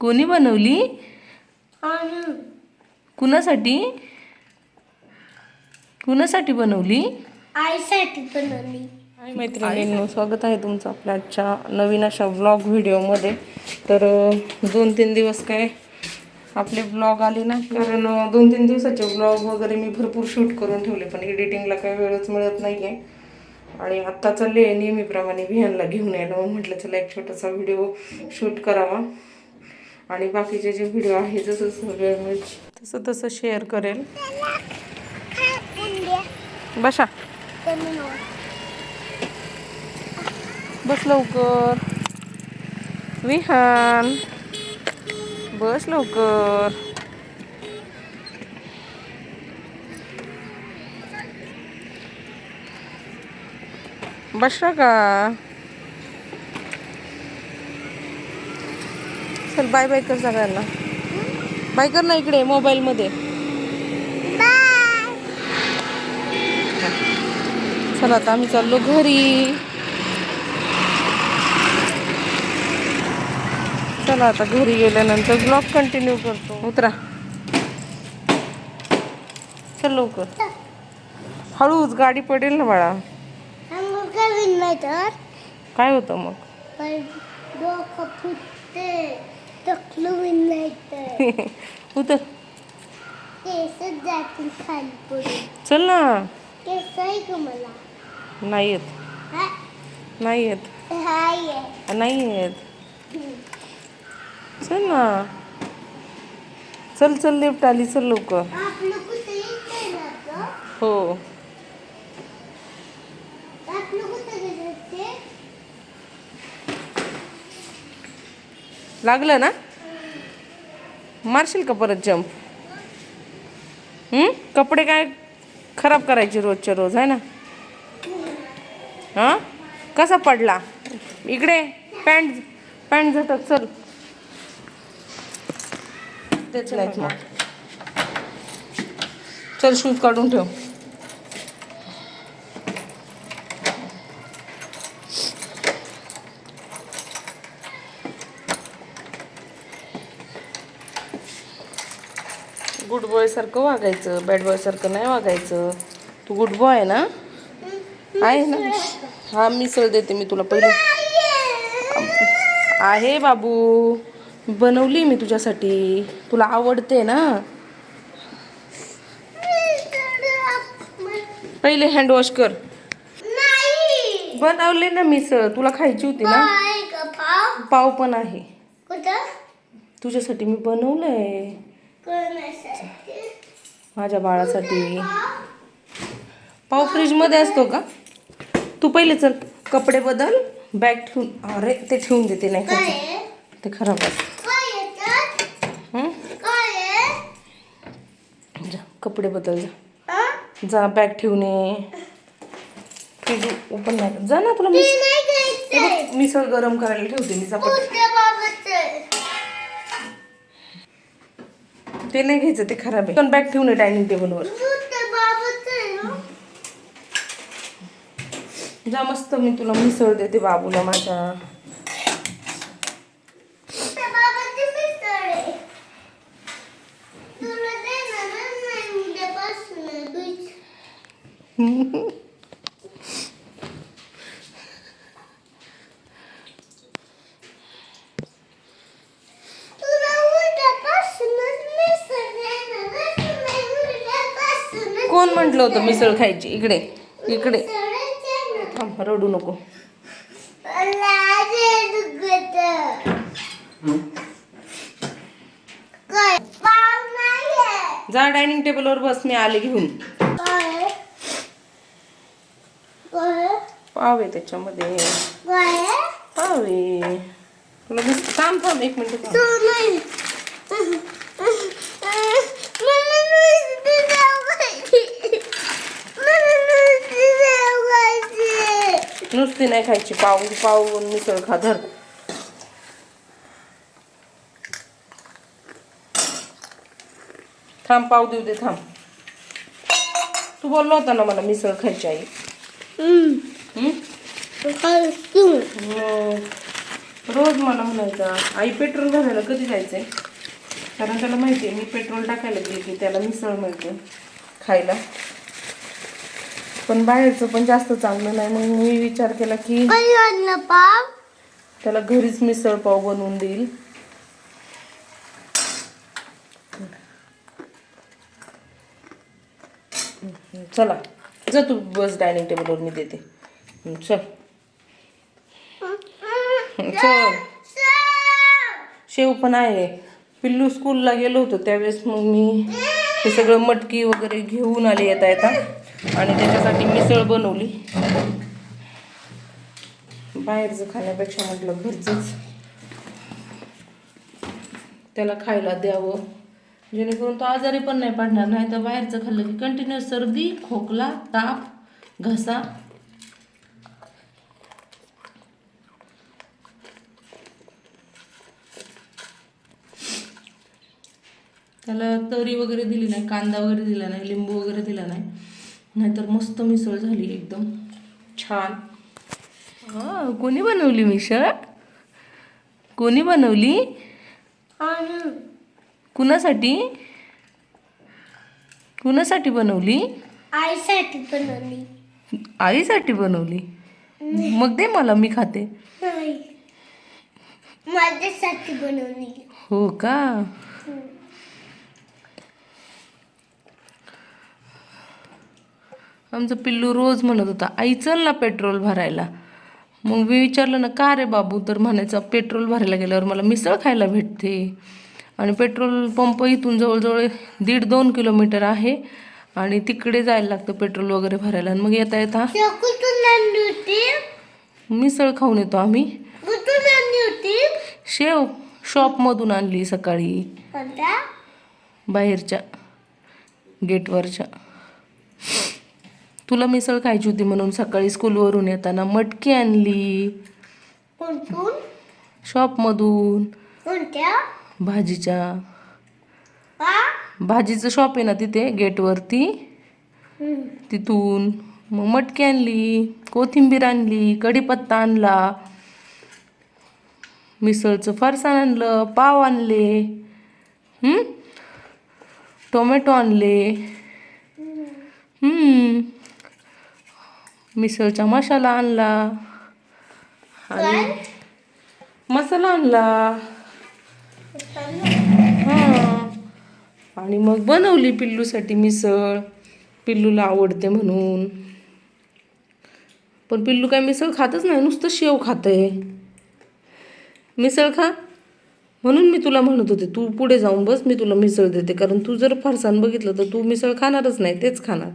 कोणी बनवली? कुणासाठी? कुणासाठी बनवली? आईसाठी बनवली. हाय मैत्रिणींनो स्वागत आहे तुमचं आपल्या आजच्या नवीन अशा व्लॉग व्हिडिओमध्ये तर दोन तीन दिवस काय आपले ब्लॉग आले ना कारण दोन तीन दिवसाचे व्लॉग वगैरे मी भरपूर शूट करून ठेवले पण एडिटिंगला काही वेळच मिळत नाही आहे आणि आत्ता चालले नेहमीप्रमाणे विहानला घेऊन यायला मग म्हटलं चला एक छोटासा व्हिडिओ शूट करावा. आणि बाकीचे जे व्हिडिओ आहे जसं मिळेल तसं तसं शेअर करेल. बसा. बस लवकर. विहान. बस लवकर. बसला का? चल बाय बाय कर सगळ्यांना. बाय कर ना इकडे मोबाईलमध्ये चला आता आम्ही चाललो घरी. चला आता घरी गेल्यानंतर ब्लॉग कंटिन्यू करतो. उतरा. चल लवकर. हळूच गाडी पडेल ना बाळा. काय होतं मग? उतर. चल ना. नाही येत. हा? नाही येत. नाही येत. चल ना. चल चल लिफ्ट आली. चल गं? हो आपलं कुठे गेलं ते लागलं ना? मारशील का परत जम्प कपडे काय खराब करायचे रोजच्या रोज आहे ना? हां? कसा पडला? इकडे पॅन्ट पॅन्ट झटक चल. तेच मग चल शूज काढून ठेव. गुड बॉय सारखं वागायचं बॅड बॉय सारखं नाही वागायचं. तू गुड बॉय आहे ना? आहे ना? हा मिसळ देते मी तुला पहिले. आहे बाबू. बनवली मी तुझ्यासाठी. तुला आवडते ना? पहिले हँड वॉश कर. बनवले ना मिसळ. तुला खायची होती ना? पाव पण आहे. तुझ्यासाठी मी बनवलंय. माझ्या बाळासाठी पाव फ्रीजमध्ये असतो का तू पहिले चल कपडे बदल बॅग ठेवून अरे ते ठेवून देते नाही. आहे? ते खराब असतं हं? जा कपडे बदल जा? जा बॅग ठेवून ये फ्रीज ओपन नाही. जा ना तुला मिस मिसळ गरम करायला ठेवते मी चपाती? ते नाही घ्यायचं ते खराब आहे. पण बॅग ठेवून डायनिंग टेबलवर? जा मस्त मी तुला मिसळ देते बाबूला माझ्या. त्या बाबाची मिसळ आहे. तुला देणारच नाही उद्यापासून दूध. तुला उद्यापासूनच मिसळ देणारच नाही. उद्यापासूनच कोण म्हटलं होतं मिसळ खायची. इकडे इकडे. थांब रडू नको. जा डायनिंग टेबलवर बस मी आले घेऊन. पावे पाव आहे त्याच्यामध्ये. पावे. पाव आहे तुला थांब थांब एक मिनिट तू नाही. मला नुसती जाऊ खायची. मला नुसती जाऊ खायची. नुसती नाही खायची पाव पाव मिसळ खा धर. थांब पाव देऊ दे थांब. तू बोलला होता ना मला मिसळ खायची आई. हं? रोज मला म्हणायचा आई पेट्रोल भरायला कधी जायचंय? कारण त्याला माहिती आहे मी पेट्रोल टाकायला गेले की त्याला मिसळ मिळते खायला. पण बाहेरचं पण जास्त चांगलं नाही. मग मी विचार केला की पाव? त्याला घरीच मिसळ पाव बनवून देईल. चला जा तू बस डायनिंग टेबलवर मी देते. चल. चल. शेव पण आहे. पिल्लू स्कूलला गेलो होतो त्यावेळेस मग मी हे सगळं मटकी वगैरे घेऊन आले येता येता. आणि त्याच्यासाठी मिसळ बनवली. बाहेरचं खाण्यापेक्षा म्हटलं घरचंच. त्याला खायला द्यावं. जेणेकरून तो आजारी पण नाही पडणार नाही तर बाहेरचं खाल्लं की कंटिन्यू सर्दी खोकला ताप घसा. त्याला तरी वगैरे दिली नाही कांदा वगैरे दिला नाही लिंबू वगैरे दिला नाही. नाहीतर मस्त मिसळ झाली एकदम. छान. हा कोणी बनवली मिसळ? कोणी बनवली? कुणासाठी? कुणासाठी बनवली? आईसाठी बनवली. आईसाठी बनवली? मग दे मला मी खाते. माझ्यासाठी बनवली. हो का? आमचं पिल्लू रोज म्हणत होता आई चल ना पेट्रोल भरायला. मग मी विचारलं ना का रे बाबू? तर म्हणायचं पेट्रोल भरायला गेल्यावर मला मिसळ खायला भेटते. आणि पेट्रोल पंप इथून जवळजवळ दीड दोन किलोमीटर आहे आणि तिकडे जायला लागतं पेट्रोल वगैरे भरायला. आणि मग येता येता मिसळ खाऊन येतो आम्ही. शेव शॉपमधून आणली सकाळी. बाहेरच्या गेटवरच्या. तुला मिसळ खायची होती म्हणून सकाळी स्कूलवरून येताना मटकी आणली. शॉपमधून. भाजीच्या. भाजीचं शॉप आहे ना तिथे गेटवरती. तिथून मग मटकी आणली कोथिंबीर आणली कढीपत्ता आणला. मिसळचं फरसाण आणलं पाव आणले? टोमॅटो आणले. मिसळचा मसाला आणला. आणि मसाला आणला. हां. आणि मग बनवली पिल्लूसाठी मिसळ. पिल्लूला आवडते म्हणून. पण पिल्लू काय मिसळ खातच नाही नुसतं शेव खातंय मिसळ खा. म्हणून मी तुला म्हणत होते तू पुढे जाऊन बस मी तुला मिसळ देते. कारण तू जर फरसाण बघितलं तर तू मिसळ खाणारच नाही तेच खाणार.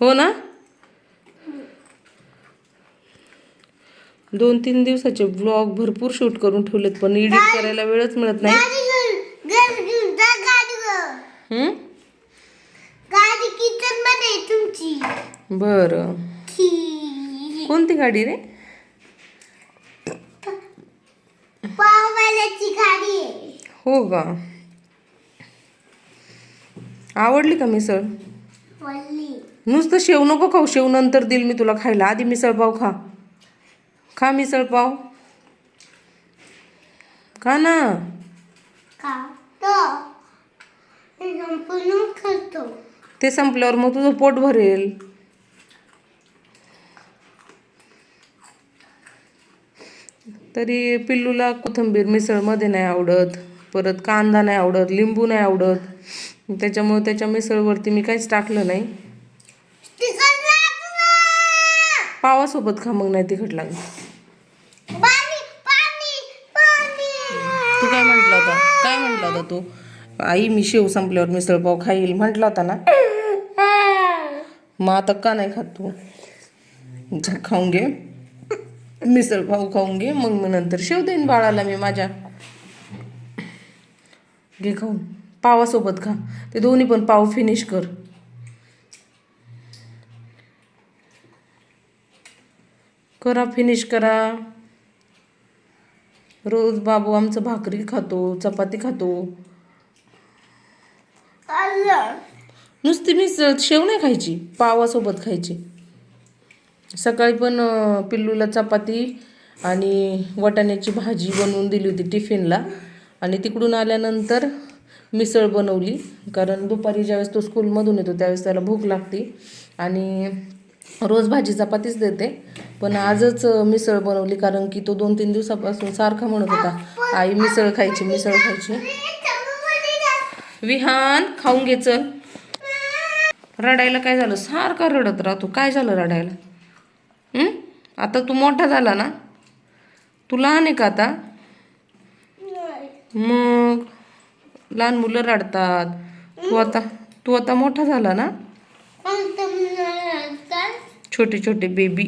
हो ना? दोन तीन दिवसाचे ब्लॉग भरपूर शूट करून ठेवलेत पण एडिट करायला वेळच मिळत नाही. हं? तुमची. बरं. कोणती गाडी रे? गाडी हो का? आवडली का मिसळ? नुसतं शेव नको खाऊ शेव नंतर देईल मी तुला खायला. आधी मिसळ पाव खा. खा मिसळ पाव. खा ना. तो संपूर्ण खातो. ते संपल्यावर मग तुझं पोट भरेल. तरी पिल्लूला कोथिंबीर मिसळमध्ये नाही आवडत. परत कांदा नाही आवडत लिंबू नाही आवडत. त्याच्यामुळे त्याच्या मिसळवरती मी काहीच टाकलं नाही. पावासोबत खा मग नाही तिखट लागलं पाणी पाणी पाणी तू काय म्हटला होता काय म्हटला होता तो. आई मी शेव संपल्यावर मिसळपाव खाईल म्हटला होता ना. मग आता का नाही खात तू? खाऊन घे. मिसळपाव खाऊन घे. मग मी नंतर शेव देईन बाळाला मी माझ्या. घे खाऊन. पावासोबत खा. ते दोन्ही पण पाव फिनिश कर. करा फिनिश करा. रोज बाबू आमचं भाकरी खातो चपाती खातो. नुसती मी शेव नाही खायची पावासोबत खायची. सकाळी पण पिल्लूला चपाती आणि वाटाण्याची भाजी बनवून दिली होती टिफिनला. आणि तिकडून आल्यानंतर मिसळ बनवली कारण दुपारी ज्यावेळेस तो स्कूलमधून येतो त्यावेळेस त्याला भूक लागते. आणि रोज भाजी चपातीच देते. पण आजच मिसळ बनवली कारण की तो दोन तीन दिवसापासून सारखा म्हणत होता आई मिसळ खायची मिसळ खायची. विहान खाऊन घे चल. रडायला काय झालं? सारखा रडत राहतो. काय झालं रडायला? आता तू मोठा झाला ना? तू लहान आहे का आता? मग? लहान मुलं रडतात. तू आता तू आता मोठा झाला ना? छोटे छोटे बेबी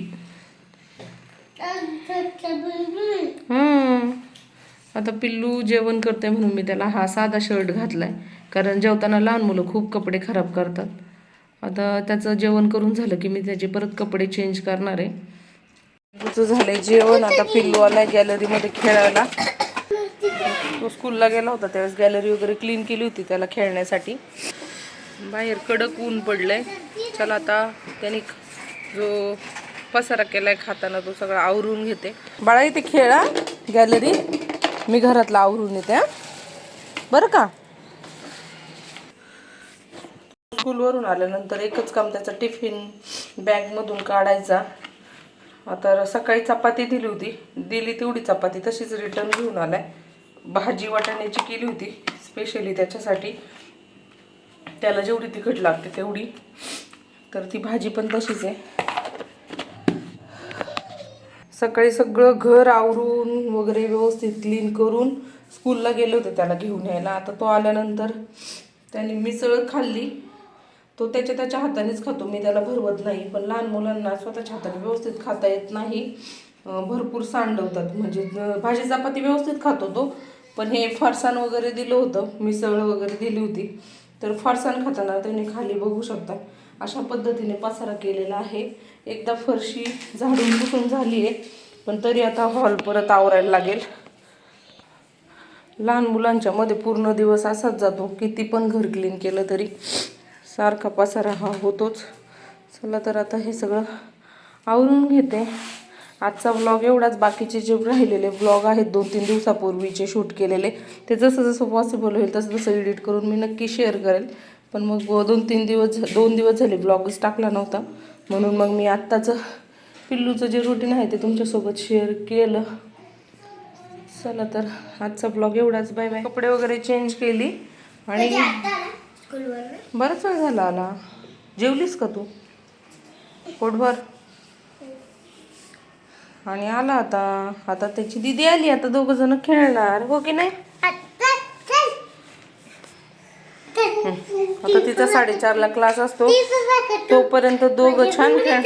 आता पिल्लू जेवण करते म्हणून मी त्याला हा साधा शर्ट घातलाय. कारण जेवताना लहान मुलं खूप कपडे खराब करतात. आता त्याचं जेवण करून झालं की मी त्याचे परत कपडे चेंज करणार आहे. पिल्लूचं झालंय जेवण आता पिल्लू आलाय गॅलरीमध्ये खेळायला. तो स्कूलला गेला होता त्यावेळेस गॅलरी वगैरे क्लीन केली होती त्याला खेळण्यासाठी. बाहेर कडक ऊन पडलंय. चला आता त्यांनी जो पसारा केलाय खाताना तो सगळा आवरून घेते. बाळा इथे खेळा गॅलरी. मी घरातला आवरून येते बरं का? स्कूलवरून आल्यानंतर एकच काम त्याचा टिफिन बॅगमधून काढायचा. आता सकाळी चपाती दिली होती. दिली तेवढी चपाती तशीच रिटर्न घेऊन आलाय. भाजी वाटाण्याची केली होती स्पेशली त्याच्यासाठी. त्याला जेवढी तिखट लागते तेवढी. तर ती भाजी पण तशीच आहे. सकाळी सगळं घर आवरून वगैरे व्यवस्थित क्लीन करून स्कूलला गेले होते त्याला घेऊन यायला. आता तो आल्यानंतर त्याने मिसळ खाल्ली. तो त्याच्या त्याच्या हातानेच खातो. मी त्याला भरवत नाही. पण लहान मुलांना स्वतःच्या हाताने व्यवस्थित खाता येत नाही. भरपूर सांडवतात. म्हणजे भाजी चपाती व्यवस्थित खातो तो. पण हे फरसाण वगैरे दिलं होतं. मिसळ वगैरे दिली होती. तर फरसाण खाताना त्याने खाली बघू शकता. अशा पद्धतीने पसारा केलेला आहे. एकदा फरशी झाडून पुसून झाली आहे पण तरी आता हॉल परत आवरायला लागेल. लहान मुलांच्या मध्ये पूर्ण दिवस असाच जातो. किती पण घर क्लीन केलं तरी सारखा पसारा हा होतोच. चला तर आता हे सगळं आवरून घेते. आजचा व्लॉग एवढाच. बाकीचे जे राहिलेले व्लॉग आहेत दोन तीन दिवसापूर्वीचे शूट केलेले ते जसं जसं पॉसिबल होईल तसं तसं एडिट करून मी नक्की शेअर करेल. पण मग दोन तीन दिवस दोन दिवस झाले ब्लॉगच टाकला नव्हता. म्हणून मग मी आत्ताचं पिल्लूचं जे रुटीन आहे ते तुमच्यासोबत शेअर केलं. चला तर आजचा ब्लॉग एवढाच. बाय बाय कपडे वगैरे चेंज केली आणि बराच वेळ झाला आला. जेवलीस का तू? पोटभर? आणि आला आता आता त्याची दिदी आली आता दोघ जण खेळणार हो की नाही आता तिचा साडेचारला क्लास असतो तोपर्यंत दोघं छान खेळ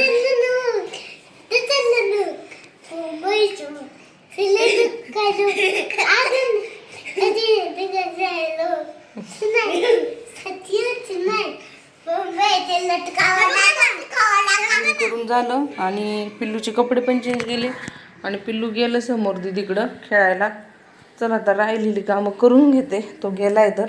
करून झालं आणि पिल्लूचे कपडे पण चेंज केले आणि पिल्लू गेलं समोर दिदीकडं खेळायला. चला आता राहिलेली कामं करून घेते. तो गेलाय तर.